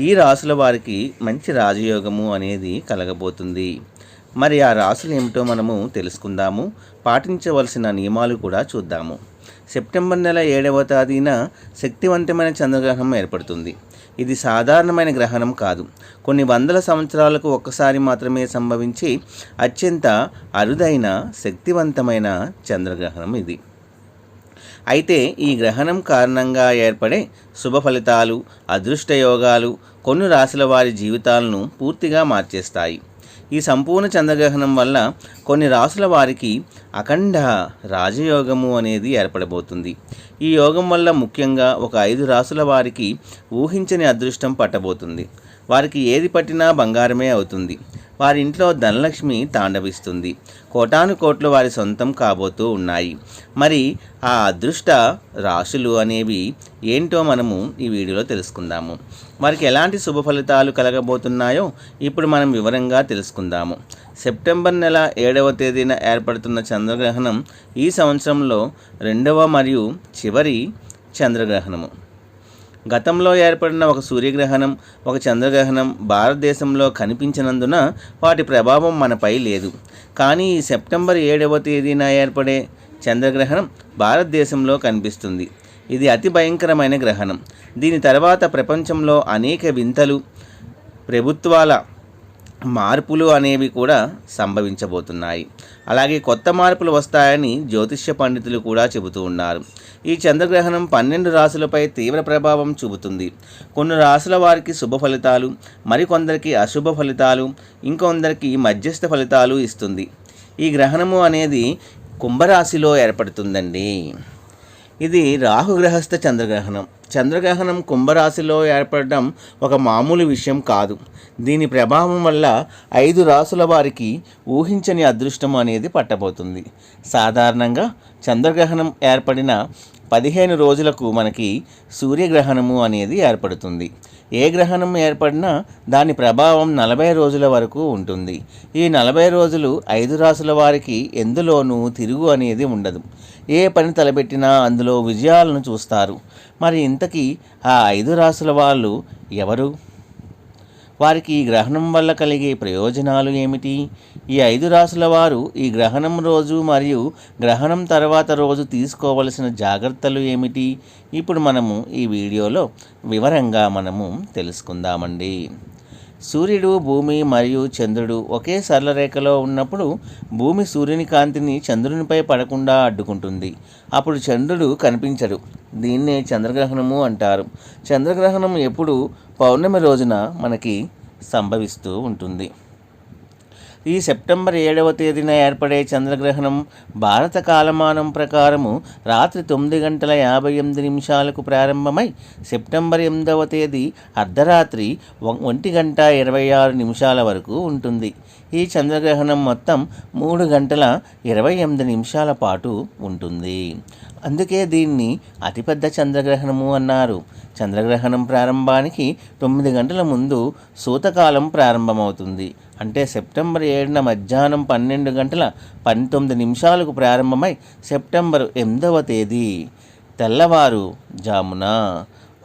ఈ రాసుల వారికి మంచి రాజయోగము అనేది కలగబోతుంది. మరి ఆ రాసులు ఏమిటో మనము తెలుసుకుందాము. పాటించవలసిన నియమాలు కూడా చూద్దాము. సెప్టెంబర్ నెల ఏడవ తేదీన శక్తివంతమైన చంద్రగ్రహణం ఏర్పడుతుంది. ఇది సాధారణమైన గ్రహణం కాదు. కొన్ని వందల సంవత్సరాలకు ఒక్కసారి మాత్రమే సంభవించి అత్యంత అరుదైన శక్తివంతమైన చంద్రగ్రహణం ఇది. అయితే ఈ గ్రహణం కారణంగా ఏర్పడే శుభ ఫలితాలు అదృష్ట యోగాలు కొన్ని రాశుల వారి జీవితాలను పూర్తిగా మార్చేస్తాయి. ఈ సంపూర్ణ చంద్రగ్రహణం వల్ల కొన్ని రాసుల వారికి అఖండ రాజయోగము అనేది ఏర్పడబోతుంది. ఈ యోగం వల్ల ముఖ్యంగా ఒక ఐదు రాసుల వారికి ఊహించని అదృష్టం పట్టబోతుంది. వారికి ఏది పట్టినా బంగారమే అవుతుంది. వారి ఇంట్లో ధనలక్ష్మి తాండవిస్తుంది. కోటాను కోట్లు వారి సొంతం కాబోతూ ఉన్నాయి. మరి ఆ అదృష్ట రాశులు అనేవి ఏంటో మనము ఈ వీడియోలో తెలుసుకుందాము. వారికి ఎలాంటి శుభ ఫలితాలు కలగబోతున్నాయో ఇప్పుడు మనం వివరంగా తెలుసుకుందాము. సెప్టెంబర్ నెల ఏడవ తేదీన ఏర్పడుతున్న చంద్రగ్రహణం ఈ సంవత్సరంలో రెండవ మరియు చివరి చంద్రగ్రహణము. గతంలో ఏర్పడిన ఒక సూర్యగ్రహణం ఒక చంద్రగ్రహణం భారతదేశంలో కనిపించినందున వాటి ప్రభావం మనపై లేదు. కానీ ఈ సెప్టెంబర్ ఏడవ తేదీన ఏర్పడే చంద్రగ్రహణం భారతదేశంలో కనిపిస్తుంది. ఇది అతి భయంకరమైన గ్రహణం. దీని తర్వాత ప్రపంచంలో అనేక వింతలు ప్రభుత్వాల మార్పులు అనేవి కూడా సంభవించబోతున్నాయి. అలాగే కొత్త మార్పులు వస్తాయని జ్యోతిష్య పండితులు కూడా చెబుతూ ఉన్నారు. ఈ చంద్రగ్రహణం పన్నెండు రాశులపై తీవ్ర ప్రభావం చూపుతుంది. కొన్ని రాశుల వారికి శుభ ఫలితాలు మరికొందరికి అశుభ ఫలితాలు ఇంకొందరికి మధ్యస్థ ఫలితాలు ఇస్తుంది. ఈ గ్రహణము అనేది కుంభరాశిలో ఏర్పడుతుందండి. ఇది రాహుగ్రహస్థ చంద్రగ్రహణం. చంద్రగ్రహణం కుంభరాశిలో ఏర్పడడం ఒక మామూలు విషయం కాదు. దీని ప్రభావం వల్ల ఐదు రాసుల వారికి ఊహించని అదృష్టం అనేది పట్టబోతుంది. సాధారణంగా చంద్రగ్రహణం ఏర్పడిన పదిహేను రోజులకు మనకి సూర్యగ్రహణము అనేది ఏర్పడుతుంది. ఏ గ్రహణం ఏర్పడినా దాని ప్రభావం నలభై రోజుల వరకు ఉంటుంది. ఈ నలభై రోజులు ఐదు రాసుల వారికి ఎందులోనూ తిరుగు అనేది ఉండదు. ఏ పని తలపెట్టినా అందులో విజయాలను చూస్తారు. మరి ఇంతకీ ఆ ఐదు రాసుల వాళ్ళు ఎవరు? వారికి ఈ గ్రహణం వల్ల కలిగే ప్రయోజనాలు ఏమిటి? ఈ ఐదు రాసుల వారు ఈ గ్రహణం రోజు మరియు గ్రహణం తర్వాత రోజు తీసుకోవలసిన జాగ్రత్తలు ఏమిటి? ఇప్పుడు మనము ఈ వీడియోలో వివరంగా మనము తెలుసుకుందామండి. సూర్యుడు భూమి మరియు చంద్రుడు ఒకే సరళ రేఖలో ఉన్నప్పుడు భూమి సూర్యుని కాంతిని చంద్రునిపై పడకుండా అడ్డుకుంటుంది. అప్పుడు చంద్రుడు కనిపించడు. దీన్నే చంద్రగ్రహణము అంటారు. చంద్రగ్రహణం ఎప్పుడు పౌర్ణమి రోజున మనకి సంభవిస్తూ ఉంటుంది. ఈ సెప్టెంబర్ ఏడవ తేదీన ఏర్పడే చంద్రగ్రహణం భారత కాలమానం ప్రకారము రాత్రి తొమ్మిది గంటల యాభై ఎనిమిది నిమిషాలకు ప్రారంభమై సెప్టెంబర్ ఎనిమిదవ తేదీ అర్ధరాత్రి ఒంటి గంట ఇరవై ఆరు నిమిషాల వరకు ఉంటుంది. ఈ చంద్రగ్రహణం మొత్తం మూడు గంటల ఇరవై ఎనిమిది నిమిషాల పాటు ఉంటుంది. అందుకే దీన్ని అతిపెద్ద చంద్రగ్రహణము అన్నారు. చంద్రగ్రహణం ప్రారంభానికి తొమ్మిది గంటల ముందు సూతకాలం ప్రారంభమవుతుంది. అంటే సెప్టెంబర్ ఏడున మధ్యాహ్నం పన్నెండు గంటల పంతొమ్మిది నిమిషాలకు ప్రారంభమై సెప్టెంబర్ ఎనిమిదవ తేదీ. తెల్లవారు జామున.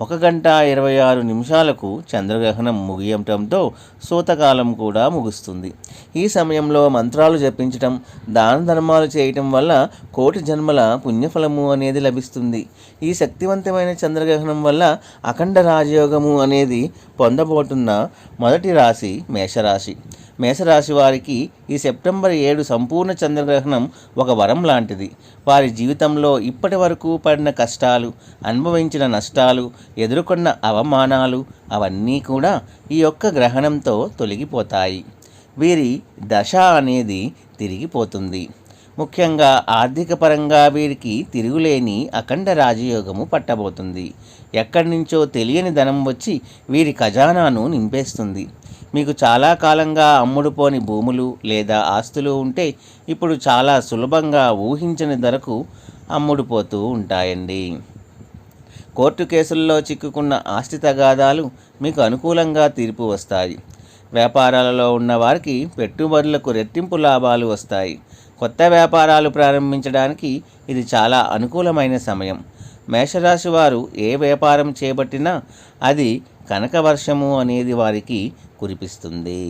ఒక గంట ఇరవై ఆరు నిమిషాలకు చంద్రగ్రహణం ముగియటంతో సూతకాలం కూడా ముగుస్తుంది. ఈ సమయంలో మంత్రాలు జపించటం దాన ధర్మాలు చేయటం వల్ల కోటి జన్మల పుణ్యఫలము అనేది లభిస్తుంది. ఈ శక్తివంతమైన చంద్రగ్రహణం వల్ల అఖండ రాజయోగము అనేది పొందబోతున్న మొదటి రాశి మేషరాశి. మేషరాశి వారికి ఈ సెప్టెంబర్ ఏడు సంపూర్ణ చంద్రగ్రహణం ఒక వరం లాంటిది. వారి జీవితంలో ఇప్పటి వరకు పడిన కష్టాలు అనుభవించిన నష్టాలు ఎదుర్కొన్న అవమానాలు అవన్నీ కూడా ఈ యొక్క గ్రహణంతో తొలగిపోతాయి. వీరి దశ అనేది తిరిగిపోతుంది. ముఖ్యంగా ఆర్థిక పరంగా వీరికి తిరుగులేని అఖండ రాజయోగము పట్టబోతుంది. ఎక్కడి నుంచో తెలియని ధనం వచ్చి వీరి ఖజానాను నింపేస్తుంది. మీకు చాలా కాలంగా అమ్ముడుపోని భూములు లేదా ఆస్తులు ఉంటే ఇప్పుడు చాలా సులభంగా ఊహించని ధరకు అమ్ముడుపోతూ ఉంటాయండి. కోర్టు కేసుల్లో చిక్కుకున్న ఆస్తి తగాదాలు మీకు అనుకూలంగా తీర్పు వస్తాయి. వ్యాపారాలలో ఉన్న వారికి పెట్టుబడులకు రెట్టింపు లాభాలు వస్తాయి. కొత్త వ్యాపారాలు ప్రారంభించడానికి ఇది చాలా అనుకూలమైన సమయం. మేషరాశి వారు ఏ వ్యాపారం చేపట్టినా అది కనకవర్షము అనేది వారికి కురిపిస్తుంది.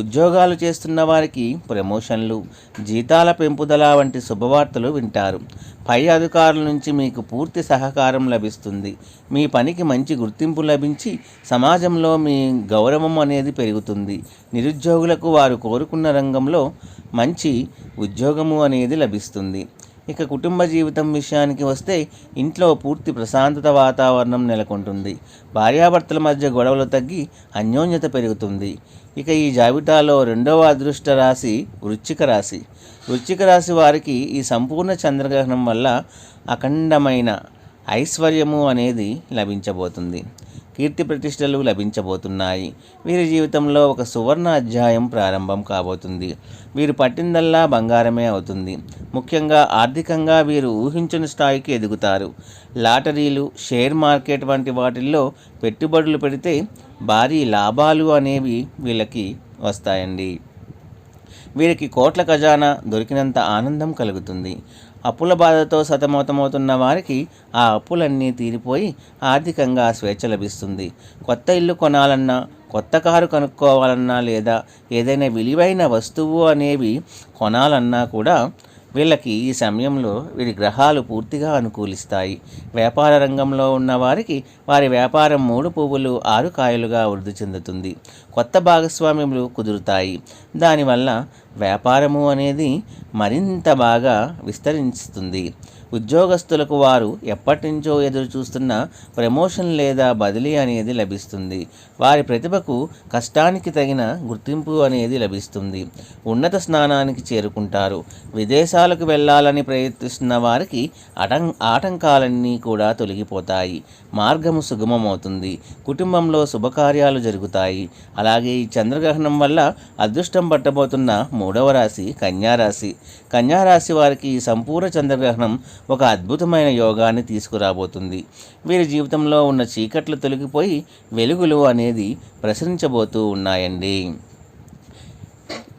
ఉద్యోగాలు చేస్తున్న వారికి ప్రమోషన్లు జీతాల పెంపుదల వంటి శుభవార్తలు వింటారు. పై అధికారుల నుంచి మీకు పూర్తి సహకారం లభిస్తుంది. మీ పనికి మంచి గుర్తింపు లభించి సమాజంలో మీ గౌరవం అనేది పెరుగుతుంది. నిరుద్యోగులకు వారు కోరుకున్న రంగంలో మంచి ఉద్యోగము అనేది లభిస్తుంది. ఇక కుటుంబ జీవితం విషయానికి వస్తే ఇంట్లో పూర్తి ప్రశాంతత వాతావరణం నెలకొంటుంది. భార్యాభర్తల మధ్య గొడవలు తగ్గి అన్యోన్యత పెరుగుతుంది. ఇక ఈ జాబితాలో రెండవ అదృష్ట రాశి వృశ్చిక రాశి. వృశ్చిక రాశి వారికి ఈ సంపూర్ణ చంద్రగ్రహణం వల్ల అఖండమైన ఐశ్వర్యము అనేది లభించబోతుంది. కీర్తి ప్రతిష్టలు లభించబోతున్నాయి. వీరి జీవితంలో ఒక సువర్ణ అధ్యాయం ప్రారంభం కాబోతుంది. వీరు పట్టిందల్లా బంగారమే అవుతుంది. ముఖ్యంగా ఆర్థికంగా వీరు ఊహించని స్థాయికి ఎదుగుతారు. లాటరీలు షేర్ మార్కెట్ వంటి వాటిల్లో పెట్టుబడులు పెడితే భారీ లాభాలు అనేవి వీళ్ళకి వస్తాయండి. వీరికి కోట్ల ఖజానా దొరికినంత ఆనందం కలుగుతుంది. అప్పుల బాధతో సతమతమవుతున్న వారికి ఆ అప్పులన్నీ తీరిపోయి ఆర్థికంగా స్వేచ్ఛ లభిస్తుంది. కొత్త ఇల్లు కొనాలన్నా కొత్త కారు కనుక్కోవాలన్నా లేదా ఏదైనా విలువైన వస్తువు అనేవి కొనాలన్నా కూడా వీళ్ళకి ఈ సమయంలో వీరి గ్రహాలు పూర్తిగా అనుకూలిస్తాయి. వ్యాపార రంగంలో ఉన్న వారికి వారి వ్యాపారం మూడు పువ్వులు ఆరు కాయలుగా వృద్ధి చెందుతుంది. కొత్త భాగస్వామ్యములు కుదురుతాయి. దానివల్ల వ్యాపారము అనేది మరింత బాగా విస్తరిస్తుంది. ఉద్యోగస్తులకు వారు ఎప్పటినుంచో ఎదురు చూస్తున్న ప్రమోషన్ లేదా బదిలీ అనేది లభిస్తుంది. వారి ప్రతిభకు కష్టానికి తగిన గుర్తింపు అనేది లభిస్తుంది. ఉన్నత స్నానానికి చేరుకుంటారు. విదేశాలకు వెళ్ళాలని ప్రయత్నిస్తున్న వారికి అటం ఆటంకాలన్నీ కూడా తొలగిపోతాయి. మార్గము సుగమమవుతుంది. కుటుంబంలో శుభకార్యాలు జరుగుతాయి. అలాగే ఈ చంద్రగ్రహణం వల్ల అదృష్టం పట్టబోతున్న మూడవ రాశి కన్యారాశి. కన్యారాశి వారికి ఈ సంపూర్ణ చంద్రగ్రహణం ఒక అద్భుతమైన యోగాన్ని తీసుకురాబోతుంది. వీరి జీవితంలో ఉన్న చీకట్లు తొలగిపోయి వెలుగులు అనేది ప్రసరించబోతూ ఉన్నాయండి.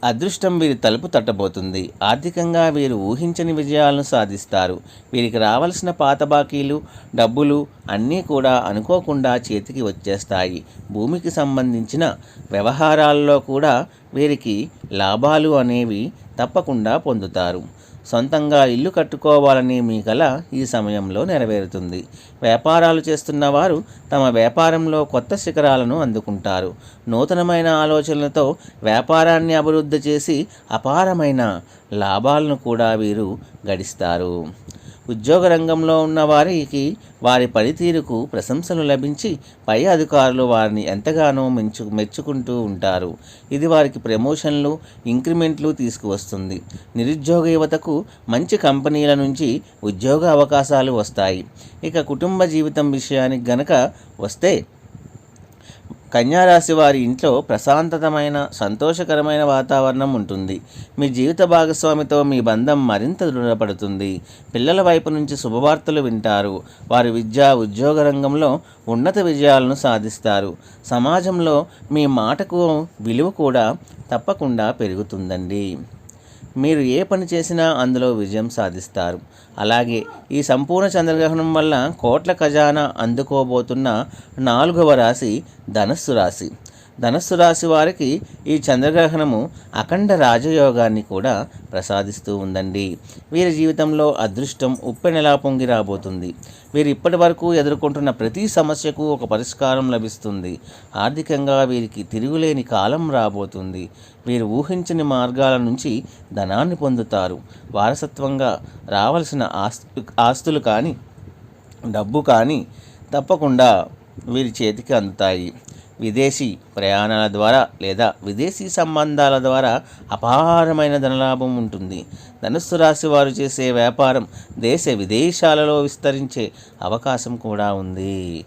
అదృష్టం వీరి తలుపు తట్టబోతుంది. ఆర్థికంగా వీరు ఊహించని విజయాలను సాధిస్తారు. వీరికి రావాల్సిన పాత బాకీలు డబ్బులు అన్నీ కూడా అనుకోకుండా చేతికి వచ్చేస్తాయి. భూమికి సంబంధించిన వ్యవహారాల్లో కూడా వీరికి లాభాలు అనేవి తప్పకుండా పొందుతారు. సొంతంగా ఇల్లు కట్టుకోవాలని మీ కల ఈ సమయంలో నెరవేరుతుంది. వ్యాపారాలు చేస్తున్న వారు తమ వ్యాపారంలో కొత్త శిఖరాలను అందుకుంటారు. నూతనమైన ఆలోచనలతో వ్యాపారాన్ని అభివృద్ధి చేసి అపారమైన లాభాలను కూడా వీరు గడిస్తారు. ఉద్యోగ రంగంలో ఉన్న వారికి వారి పనితీరుకు ప్రశంసలు లభించి పై అధికారులు వారిని ఎంతగానో మెచ్చు మెచ్చుకుంటూ ఉంటారు. ఇది వారికి ప్రమోషన్లు ఇంక్రిమెంట్లు తీసుకువస్తుంది. నిరుద్యోగ యువతకు మంచి కంపెనీల నుంచి ఉద్యోగ అవకాశాలు వస్తాయి. ఇక కుటుంబ జీవితం విషయానికి గనక వస్తే కన్యారాశి వారి ఇంట్లో ప్రశాంతతమైన సంతోషకరమైన వాతావరణం ఉంటుంది. మీ జీవిత భాగస్వామితో మీ బంధం మరింత దృఢపడుతుంది. పిల్లల వైపు నుంచి శుభవార్తలు వింటారు. వారి విద్య ఉద్యోగ రంగంలో ఉన్నత విజయాలను సాధిస్తారు. సమాజంలో మీ మాటకు విలువ కూడా తప్పకుండా పెరుగుతుందండి. మీరు ఏ పని చేసినా అందులో విజయం సాధిస్తారు. అలాగే ఈ సంపూర్ణ చంద్రగ్రహణం వల్ల కోట్ల ఖజానా అందుకోబోతున్న నాలుగవ రాశి ధనస్సు రాశి. ధనస్సు రాశి వారికి ఈ చంద్రగ్రహణము అఖండ రాజయోగాన్ని కూడా ప్రసాదిస్తూ ఉందండి. వీరి జీవితంలో అదృష్టం ఉప్పెనెలా పొంగి రాబోతుంది. వీరు ఇప్పటి వరకు ఎదుర్కొంటున్న ప్రతి సమస్యకు ఒక పరిష్కారం లభిస్తుంది. ఆర్థికంగా వీరికి తిరుగులేని కాలం రాబోతుంది. వీరు ఊహించని మార్గాల నుంచి ధనాన్ని పొందుతారు. వారసత్వంగా రావలసిన ఆస్తు ఆస్తులు కానీ డబ్బు కానీ తప్పకుండా వీరి చేతికి అందుతాయి. విదేశీ ప్రయాణాల ద్వారా లేదా విదేశీ సంబంధాల ద్వారా అపారమైన ధనలాభం ఉంటుంది. ధనుస్సు రాశి వారు చేసే వ్యాపారం దేశ విదేశాలలో విస్తరించే అవకాశం కూడా ఉంది.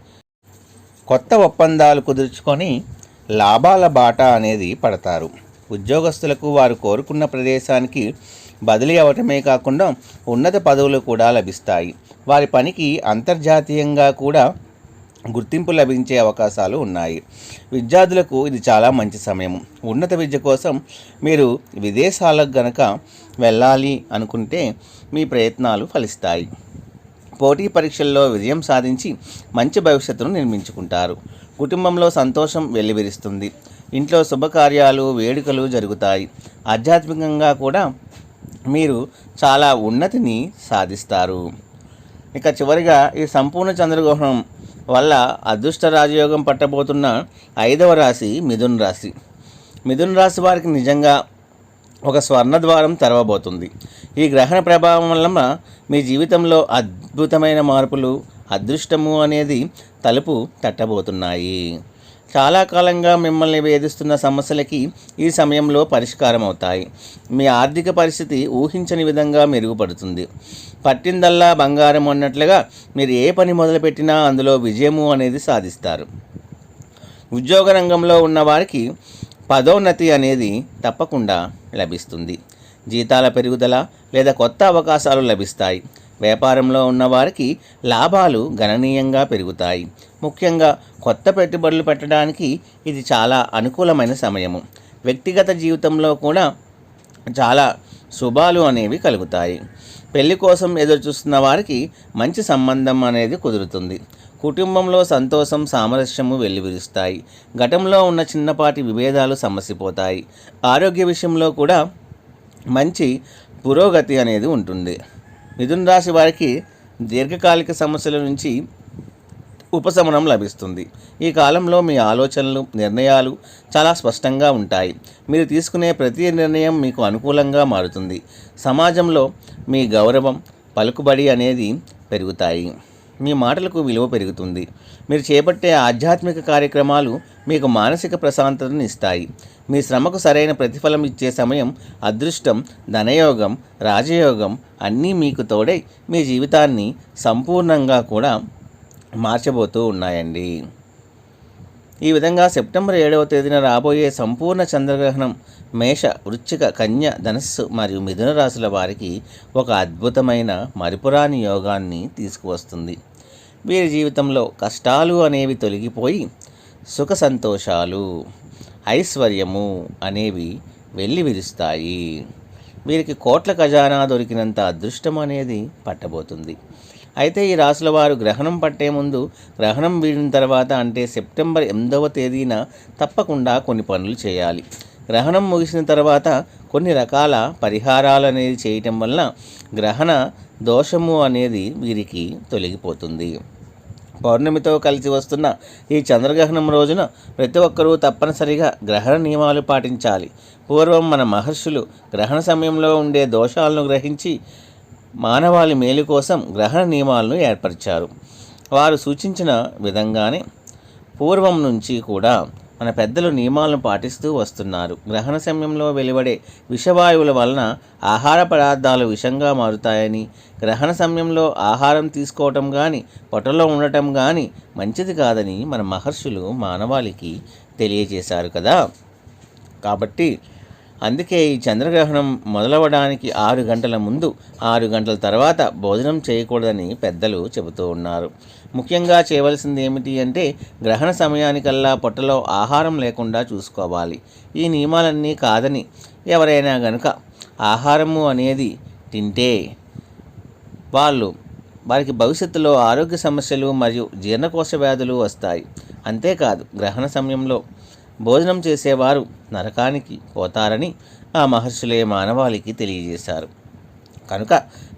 కొత్త ఒప్పందాలు కుదుర్చుకొని లాభాల బాట అనేది పడతారు. ఉద్యోగస్తులకు వారు కోరుకున్న ప్రదేశానికి బదిలీ అవటమే కాకుండా ఉన్నత పదవులు కూడా లభిస్తాయి. వారి పనికి అంతర్జాతీయంగా కూడా గుర్తింపు లభించే అవకాశాలు ఉన్నాయి. విద్యార్థులకు ఇది చాలా మంచి సమయం. ఉన్నత విద్య కోసం మీరు విదేశాలకు గనక వెళ్ళాలి అనుకుంటే మీ ప్రయత్నాలు ఫలిస్తాయి. పోటీ పరీక్షల్లో విజయం సాధించి మంచి భవిష్యత్తును నిర్మించుకుంటారు. కుటుంబంలో సంతోషం వెల్లివిరుస్తుంది. ఇంట్లో శుభకార్యాలు వేడుకలు జరుగుతాయి. ఆధ్యాత్మికంగా కూడా మీరు చాలా ఉన్నతిని సాధిస్తారు. ఇక చివరిగా ఈ సంపూర్ణ చంద్రగ్రహణం వల్ల అదృష్ట రాజయోగం పట్టబోతున్న ఐదవ రాశి మిథున్ రాశి. మిథున్ రాశి వారికి నిజంగా ఒక స్వర్ణ ద్వారం తెరవబోతుంది. ఈ గ్రహణ ప్రభావం వల్ల మీ జీవితంలో అద్భుతమైన మార్పులు అదృష్టము అనేది తలుపు తట్టబోతున్నాయి. చాలా కాలంగా మిమ్మల్ని వేధిస్తున్న సమస్యలకి ఈ సమయంలో పరిష్కారం అవుతాయి మీ ఆర్థిక పరిస్థితి ఊహించని విధంగా మెరుగుపడుతుంది. పట్టిందల్లా బంగారం అన్నట్లుగా మీరు ఏ పని మొదలుపెట్టినా అందులో విజయము అనేది సాధిస్తారు. ఉద్యోగ రంగంలో ఉన్న వారికి పదోన్నతి అనేది తప్పకుండా లభిస్తుంది. జీతాల పెరుగుదల లేదా కొత్త అవకాశాలు లభిస్తాయి. వ్యాపారంలో ఉన్నవారికి లాభాలు గణనీయంగా పెరుగుతాయి. ముఖ్యంగా కొత్త పెట్టుబడులు పెట్టడానికి ఇది చాలా అనుకూలమైన సమయము. వ్యక్తిగత జీవితంలో కూడా చాలా శుభాలు అనేవి కలుగుతాయి. పెళ్ళి కోసం ఎదురు చూస్తున్న వారికి మంచి సంబంధం అనేది కుదురుతుంది. కుటుంబంలో సంతోషం సామరస్యము వెల్లివిరుస్తాయి. గతంలో ఉన్న చిన్నపాటి విభేదాలు సమసిపోతాయి. ఆరోగ్య విషయంలో కూడా మంచి పురోగతి అనేది ఉంటుంది. మిథున రాశి వారికి దీర్ఘకాలిక సమస్యల నుంచి ఉపశమనం లభిస్తుంది. ఈ కాలంలో మీ ఆలోచనలు నిర్ణయాలు చాలా స్పష్టంగా ఉంటాయి. మీరు తీసుకునే ప్రతి నిర్ణయం మీకు అనుకూలంగా మారుతుంది. సమాజంలో మీ గౌరవం పలుకుబడి అనేది పెరుగుతాయి. మీ మాటలకు విలువ పెరుగుతుంది. మీరు చేపట్టే ఆధ్యాత్మిక కార్యక్రమాలు మీకు మానసిక ప్రశాంతతను ఇస్తాయి. మీ శ్రమకు సరైన ప్రతిఫలం ఇచ్చే సమయం అదృష్టం ధనయోగం రాజయోగం అన్నీ మీకు తోడై మీ జీవితాన్ని సంపూర్ణంగా కూడా మార్చబోతూ ఉన్నాయండి. ఈ విధంగా సెప్టెంబర్ ఏడవ తేదీన రాబోయే సంపూర్ణ చంద్రగ్రహణం మేష వృశ్చిక కన్య ధనస్సు మరియు మిథున రాశుల వారికి ఒక అద్భుతమైన మరిపురాని యోగాన్ని తీసుకువస్తుంది. వీరి జీవితంలో కష్టాలు అనేవి తొలగిపోయి సుఖ సంతోషాలు ఐశ్వర్యము అనేవి వెళ్ళి విరుస్తాయి. వీరికి కోట్ల ఖజానా దొరికినంత అదృష్టం అనేది పట్టబోతుంది. అయితే ఈ రాశుల వారు గ్రహణం పట్టే ముందు గ్రహణం వీడిన తర్వాత అంటే సెప్టెంబర్ ఎనిమిదవ తేదీన తప్పకుండా కొన్ని పనులు చేయాలి. గ్రహణం ముగిసిన తర్వాత కొన్ని రకాల పరిహారాలు అనేది చేయటం వలన గ్రహణ దోషము అనేది వీరికి తొలగిపోతుంది. పౌర్ణమితో కలిసి వస్తున్న ఈ చంద్రగ్రహణం రోజున ప్రతి ఒక్కరూ తప్పనిసరిగా గ్రహణ నియమాలు పాటించాలి. పూర్వం మన మహర్షులు గ్రహణ సమయంలో ఉండే దోషాలను గ్రహించి మానవాళి మేలు కోసం గ్రహణ నియమాలను ఏర్పరిచారు. వారు సూచించిన విధంగానే పూర్వం నుంచి కూడా మన పెద్దలు నియమాలను పాటిస్తూ వస్తున్నారు. గ్రహణ సమయంలో వెలువడే విషవాయువుల వలన ఆహార పదార్థాలు విషంగా మారుతాయని గ్రహణ సమయంలో ఆహారం తీసుకోవటం కానీ పొట్టలో ఉండటం కానీ మంచిది కాదని మన మహర్షులు మానవాళికి తెలియజేశారు కదా. కాబట్టి అందుకే ఈ చంద్రగ్రహణం మొదలవడానికి ఆరు గంటల ముందు ఆరు గంటల తర్వాత భోజనం చేయకూడదని పెద్దలు చెబుతూ ఉన్నారు. ముఖ్యంగా చేయవలసింది ఏమిటి అంటే గ్రహణ సమయానికల్లా పొట్టలో ఆహారం లేకుండా చూసుకోవాలి. ఈ నియమాలన్నీ కాదని ఎవరైనా గనుక ఆహారము అనేది తింటే వాళ్ళు వారికి భవిష్యత్తులో ఆరోగ్య సమస్యలు మరియు జీర్ణకోశ వ్యాధులు వస్తాయి. అంతేకాదు గ్రహణ సమయంలో భోజనం చేసేవారు నరకానికి పోతారని ఆ మహర్షులే మానవాళికి తెలియజేశారు. కనుక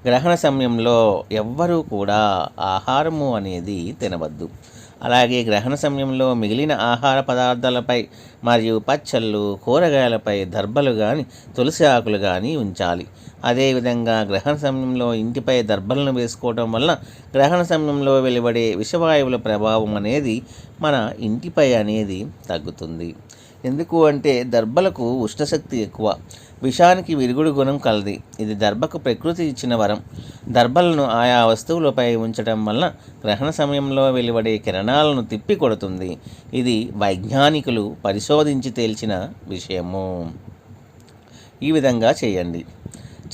గ్రహణ సమయంలో ఎవ్వరూ కూడా ఆహారము అనేది తినవద్దు. అలాగే గ్రహణ సమయంలో మిగిలిన ఆహార పదార్థాలపై మరియు పచ్చళ్ళు కూరగాయలపై దర్బలు కానీ తులసి ఆకులు కానీ ఉంచాలి. అదేవిధంగా గ్రహణ సమయంలో ఇంటిపై దర్బలను వేసుకోవడం వల్ల గ్రహణ సమయంలో వెలువడే విషవాయువుల ప్రభావం అనేది మన ఇంటిపై అనేది తగ్గుతుంది. ఎందుకు అంటే దర్బలకు ఉష్ణశక్తి ఎక్కువ. విషానికి విరుగుడు గుణం కలది. ఇది దర్భకు ప్రకృతి ఇచ్చిన వరం. దర్భలను ఆయా వస్తువులపై ఉంచడం వల్ల గ్రహణ సమయంలో వెలువడే కిరణాలను తిప్పి కొడుతుంది. ఇది వైజ్ఞానికులు పరిశోధించి తేల్చిన విషయము. ఈ విధంగా చేయండి.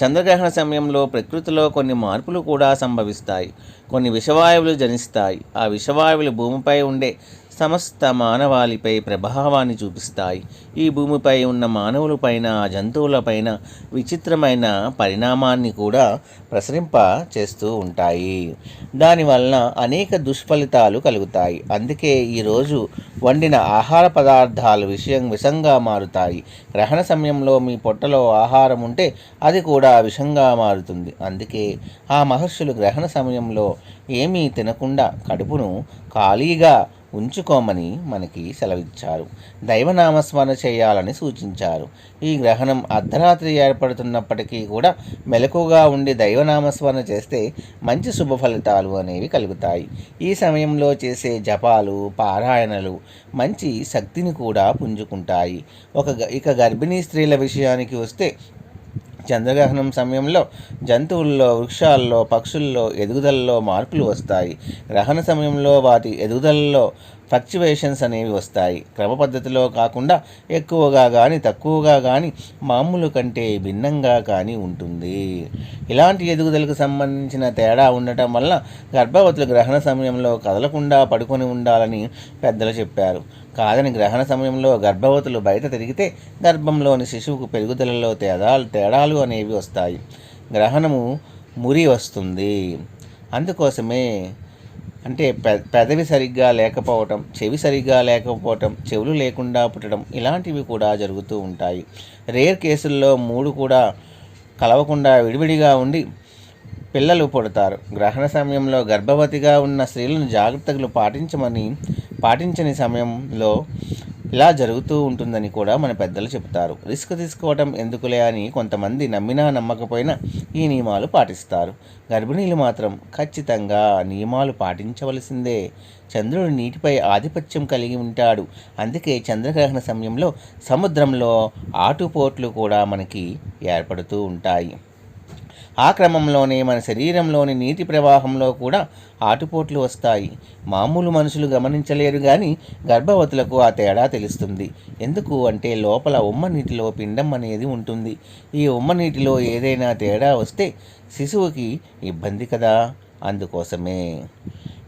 చంద్రగ్రహణ సమయంలో ప్రకృతిలో కొన్ని మార్పులు కూడా సంభవిస్తాయి. కొన్ని విషవాయువులు జనిస్తాయి. ఆ విషవాయువులు భూమిపై ఉండే సమస్త మానవాళిపై ప్రభావాన్ని చూపిస్తాయి. ఈ భూమిపై ఉన్న మానవులపైన జంతువులపైన విచిత్రమైన పరిణామాన్ని కూడా ప్రసరింప చేస్తూ ఉంటాయి దానివలన అనేక దుష్ఫలితాలు కలుగుతాయి. అందుకే ఈరోజు వండిన ఆహార పదార్థాలు విషయం విషంగా మారుతాయి. గ్రహణ సమయంలో మీ పొట్టలో ఆహారం ఉంటే అది కూడా విషంగా మారుతుంది. అందుకే ఆ మహర్షులు గ్రహణ సమయంలో ఏమీ తినకుండా కడుపును ఖాళీగా ఉంచుకోమని మనకి సెలవిచ్చారు. దైవనామస్మరణ చేయాలని సూచించారు. ఈ గ్రహణం అర్ధరాత్రి ఏర్పడుతున్నప్పటికీ కూడా మెలకుగా ఉండి దైవనామస్మరణ చేస్తే మంచి శుభ ఫలితాలు అనేవి కలుగుతాయి. ఈ సమయంలో చేసే జపాలు పారాయణలు మంచి శక్తిని కూడా పుంజుకుంటాయి. ఒక ఇక గర్భిణీ స్త్రీల విషయానికి వస్తే చంద్రగ్రహణం సమయంలో జంతువుల్లో వృక్షాల్లో పక్షుల్లో ఎదుగుదలలో మార్పులు వస్తాయి. గ్రహణ సమయంలో వాటి ఎదుగుదలలో ఫ్లక్చువేషన్స్ అనేవి వస్తాయి. క్రమ పద్ధతిలో కాకుండా ఎక్కువగా కానీ తక్కువగా కానీ మామూలు కంటే భిన్నంగా కానీ ఉంటుంది. ఇలాంటి ఎదుగుదలకు సంబంధించిన తేడా ఉండటం వల్ల గర్భవతులు గ్రహణ సమయంలో కదలకుండా పడుకొని ఉండాలని పెద్దలు చెప్పారు. కాదని గ్రహణ సమయంలో గర్భవతులు బయట తిరిగితే గర్భంలోని శిశువుకు పెరుగుదలలో తేడాలు తేడాలు అనేవి వస్తాయి. గ్రహణము మురి వస్తుంది. అందుకోసమే అంటే పె పెదవి సరిగ్గా లేకపోవటం చెవి సరిగ్గా లేకపోవటం చెవులు లేకుండా పుట్టడం ఇలాంటివి కూడా జరుగుతూ ఉంటాయి. రేర్ కేసుల్లో మూడు కూడా కలవకుండా విడివిడిగా ఉండి పిల్లలు పుడతారు. గ్రహణ సమయంలో గర్భవతిగా ఉన్న స్త్రీలను జాగ్రత్తలు పాటించమని పాటించని సమయంలో ఇలా జరుగుతూ ఉంటుందని కూడా మన పెద్దలు చెబుతారు. రిస్క్ తీసుకోవటం ఎందుకులే అని కొంతమంది నమ్మినా నమ్మకపోయినా ఈ నియమాలు పాటిస్తారు. గర్భిణీలు మాత్రం ఖచ్చితంగా నియమాలు పాటించవలసిందే. చంద్రుడు నీటిపై ఆధిపత్యం కలిగి ఉంటాడు. అందుకే చంద్రగ్రహణ సమయంలో సముద్రంలో ఆటుపోట్లు కూడా మనకి ఏర్పడుతూ ఉంటాయి. ఆ క్రమంలోనే మన శరీరంలోని నీటి ప్రవాహంలో కూడా ఆటుపోట్లు వస్తాయి. మామూలు మనుషులు గమనించలేరు కానీ గర్భవతులకు ఆ తేడా తెలుస్తుంది. ఎందుకు అంటే లోపల ఉమ్మ నీటిలో పిండం అనేది ఉంటుంది. ఈ ఉమ్మ నీటిలో ఏదైనా తేడా వస్తే శిశువుకి ఇబ్బంది కదా? అందుకోసమే.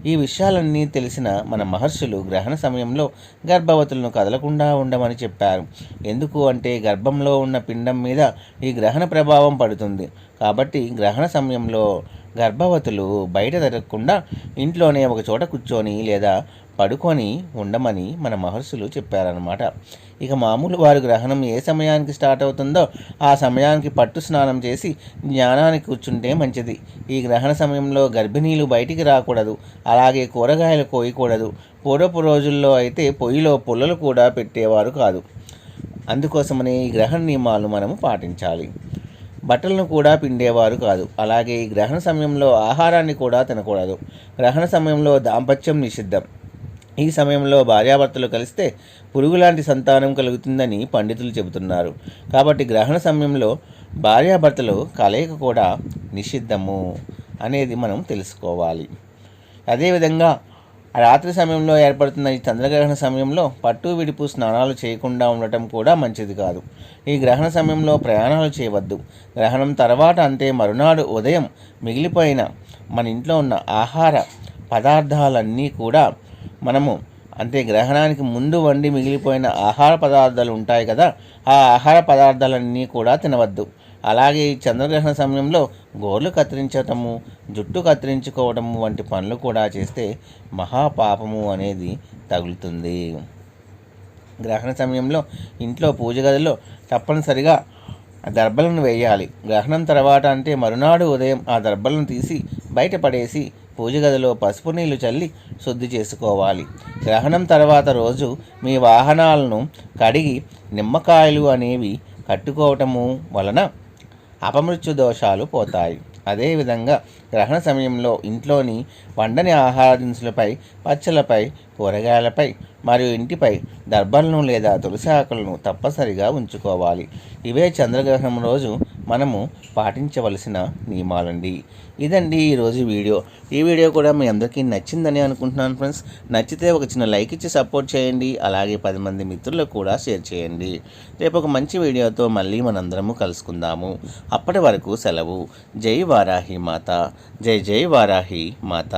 ఈ విషయాలన్నీ తెలిసిన మన మహర్షులు గ్రహణ సమయంలో గర్భవతులను కదలకుండా ఉండమని చెప్పారు. ఎందుకు అంటే గర్భంలో ఉన్న పిండం మీద ఈ గ్రహణ ప్రభావం పడుతుంది. కాబట్టి గ్రహణ సమయంలో గర్భవతులు బయట తిరగకుండా ఇంట్లోనే ఒక చోట కూర్చొని లేదా పడుకొని ఉండమని మన మహర్షులు చెప్పారనమాట ఇక మామూలు వారు గ్రహణం ఏ సమయానికి స్టార్ట్ అవుతుందో ఆ సమయానికి పట్టు స్నానం చేసి జ్ఞానానికి కూర్చుంటే మంచిది. ఈ గ్రహణ సమయంలో గర్భిణీలు బయటికి రాకూడదు. అలాగే కూరగాయలు కోయకూడదు. పూర్వపు రోజుల్లో అయితే పొయ్యిలో పుల్లలు కూడా పెట్టేవారు కాదు. అందుకోసమనే ఈ గ్రహణ నియమాలు మనము పాటించాలి. బట్టలను కూడా పిండేవారు కాదు. అలాగే ఈ గ్రహణ సమయంలో ఆహారాన్ని కూడా తినకూడదు. గ్రహణ సమయంలో దాంపత్యం నిషిద్ధం. ఈ సమయంలో భార్యాభర్తలు కలిస్తే పురుగులాంటి సంతానం కలుగుతుందని పండితులు చెబుతున్నారు. కాబట్టి గ్రహణ సమయంలో భార్యాభర్తలు కలయిక కూడా నిషిద్ధము అనేది మనం తెలుసుకోవాలి. అదేవిధంగా రాత్రి సమయంలో ఏర్పడుతున్న ఈ చంద్రగ్రహణ సమయంలో పట్టు విడుపు స్నానాలు చేయకుండా ఉండటం కూడా మంచిది కాదు. ఈ గ్రహణ సమయంలో ప్రయాణాలు చేయవద్దు. గ్రహణం తర్వాత అంతే మరునాడు ఉదయం మిగిలిపోయిన మన ఇంట్లో ఉన్న ఆహార పదార్థాలన్నీ కూడా మనము అంటే గ్రహణానికి ముందు వండి మిగిలిపోయిన ఆహార పదార్థాలు ఉంటాయి కదా ఆ ఆహార పదార్థాలన్నీ కూడా తినవద్దు. అలాగే ఈ చంద్రగ్రహణ సమయంలో గోర్లు కత్తిరించటము జుట్టు కత్తిరించుకోవటము వంటి పనులు కూడా చేస్తే మహాపాపము అనేది తగులుతుంది. గ్రహణ సమయంలో ఇంట్లో పూజ గదిలో తప్పనిసరిగా దర్బలను వేయాలి. గ్రహణం తర్వాత అంటే మరునాడు ఉదయం ఆ దర్బలను తీసి బయటపడేసి పూజ గదిలో పసుపు నీళ్ళు చల్లి శుద్ధి చేసుకోవాలి. గ్రహణం తర్వాత రోజు మీ వాహనాలను కడిగి నిమ్మకాయలు అనేవి కట్టుకోవటము వలన అపమృత్యు దోషాలు పోతాయి. అదేవిధంగా గ్రహణ సమయంలో ఇంట్లోని వండని ఆహార దినుసులపై పచ్చలపై కూరగాయలపై మరియు ఇంటిపై దర్భలను లేదా తులసి ఆకులను తప్పనిసరిగా ఉంచుకోవాలి. ఇవే చంద్రగ్రహణం రోజు మనము పాటించవలసిన నియమాలండి. ఇదండి ఈరోజు వీడియో. ఈ వీడియో కూడా మీ అందరికీ నచ్చిందని అనుకుంటున్నాను ఫ్రెండ్స్. నచ్చితే ఒక చిన్న లైక్ ఇచ్చి సపోర్ట్ చేయండి. అలాగే పది మంది మిత్రులకు కూడా షేర్ చేయండి. రేపు ఒక మంచి వీడియోతో మళ్ళీ మనందరము కలుసుకుందాము. అప్పటి వరకు సెలవు. జై వారాహి మాత. జై జై వారాహి మాత